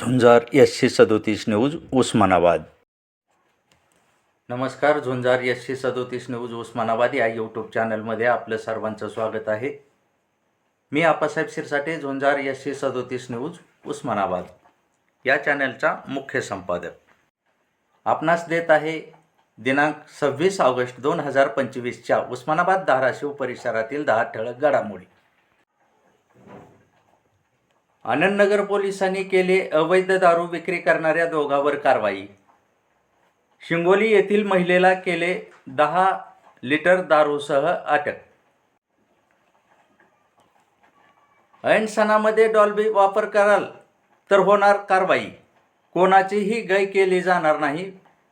झुंजार एसशे सदोतीस न्यूज उस्मानाबाद. नमस्कार झुंजार एसशे सदोतीस न्यूज उस्मानाबाद या यूट्यूब चॅनलमध्ये आपलं सर्वांचं स्वागत आहे. मी आपासाहेब शिरसाटे झुंजार एसशे सदोतीस न्यूज उस्मानाबाद. या चॅनलचा मुख्य संपादक. आपणास देत आहे दिनांक सव्वीस ऑगस्ट दोन हजार पंचवीसच्या उस्मानाबाद धाराशिव परिसरातील दहा ठळक घडामोडी. आनंदनगर पोलिसांनी केले अवैध दारू विक्री करणाऱ्या दोघांवर कारवाई. शिंगोली येथील महिलेला केले दहा लिटर दारूसह अटक. ऐन सणामध्ये डॉल्बी वापर कराल तर होणार कारवाई. कोणाचीही गय केली जाणार नाही.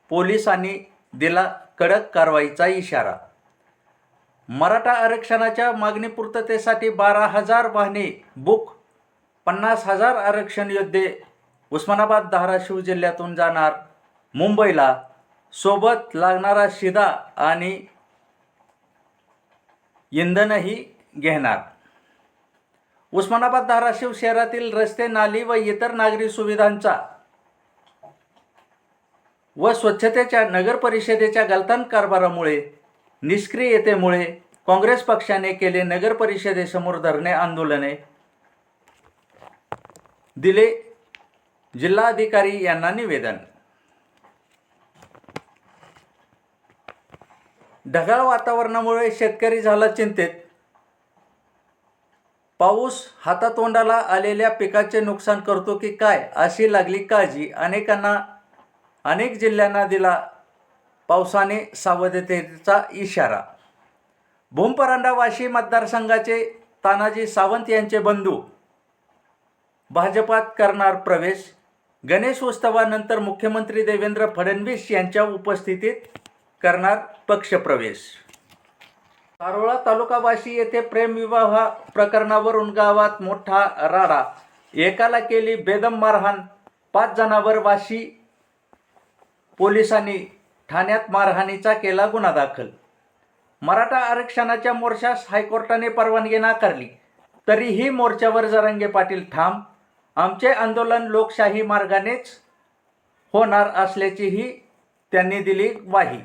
पोलिसांनी दिला कडक कारवाईचा इशारा. मराठा आरक्षणाच्या मागणी पूर्ततेसाठी बारा हजार वाहने बुक पन्नास हजार आरक्षण योद्धे उस्मानाबाद धाराशिव जिल्ह्यातून जाणार. मुंबईला सोबत लागणारा शिदा आणि इंधनही घेणार. उस्मानाबाद धाराशिव शहरातील रस्ते नाली व इतर नागरी सुविधांचा व स्वच्छतेच्या नगर परिषदेच्या गलतान कारभारामुळे निष्क्रियतेमुळे काँग्रेस पक्षाने केले नगर परिषदेसमोर धरणे आंदोलने. दिले जिल्हाधिकारी यांना निवेदन. ढगाळ वातावरणामुळे शेतकरी झाला चिंतेत. पाऊस हातातोंडाला आलेल्या पिकाचे नुकसान करतो की काय अशी लागली काळजी. अनेकांना अनेक जिल्ह्यांना दिला पावसाने सावधतेचा इशारा. भूमपरांडा वाशी मतदारसंघाचे तानाजी सावंत यांचे बंधू भाजपात करणार प्रवेश. गणेश उत्सवानंतर मुख्यमंत्री देवेंद्र फडणवीस यांच्या उपस्थितीत करणार पक्षप्रवेश. पारोळा तालुकावाशी येथे प्रेमविवाह प्रकरणावरून गावात मोठा राडा. एकाला केली बेदम मारहाण. पाच जणांवर वाशी पोलिसांनी ठाण्यात मारहाणीचा केला गुन्हा दाखल. मराठा आरक्षणाच्या मोर्चास हायकोर्टाने परवानगी नाकारली. तरीही मोर्चावर जरांगे पाटील ठाम आमचे आंदोलन लोकशाही मार्गानेच होणार असल्याचीही त्यांनी दिली ग्वाही.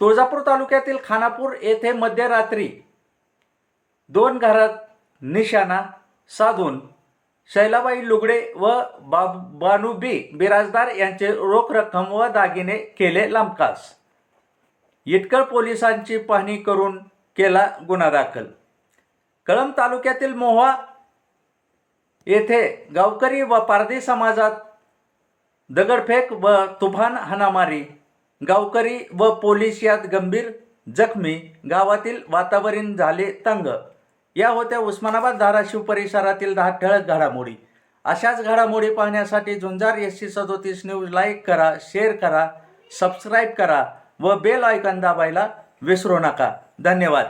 तुळजापूर तालुक्यातील खानापूर येथे मध्यरात्री दोन घरात निशाणा साधून शैलाबाई लुगडे व बा बानू बी बिराजदार यांचे रोख रक्कम व दागिने केले लांबकास. इटकळ पोलिसांची पाहणी करून केला गुन्हा दाखल. कळंब तालुक्यातील मोहा येथे गावकरी व पारधी समाजात दगडफेक व तुफान हाणामारी गावकरी व पोलीस यात गंभीर जखमी गावातील वातावरण झाले तंग. या होत्या उस्मानाबाद धाराशिव परिसरातील दहा ठळक घडामोडी. अशाच घडामोडी पाहण्यासाठी झुंजार एस सी सदोतीस न्यूज लाईक करा शेअर करा सबस्क्राईब करा व बेल आयकॉन दाबायला विसरू नका. धन्यवाद.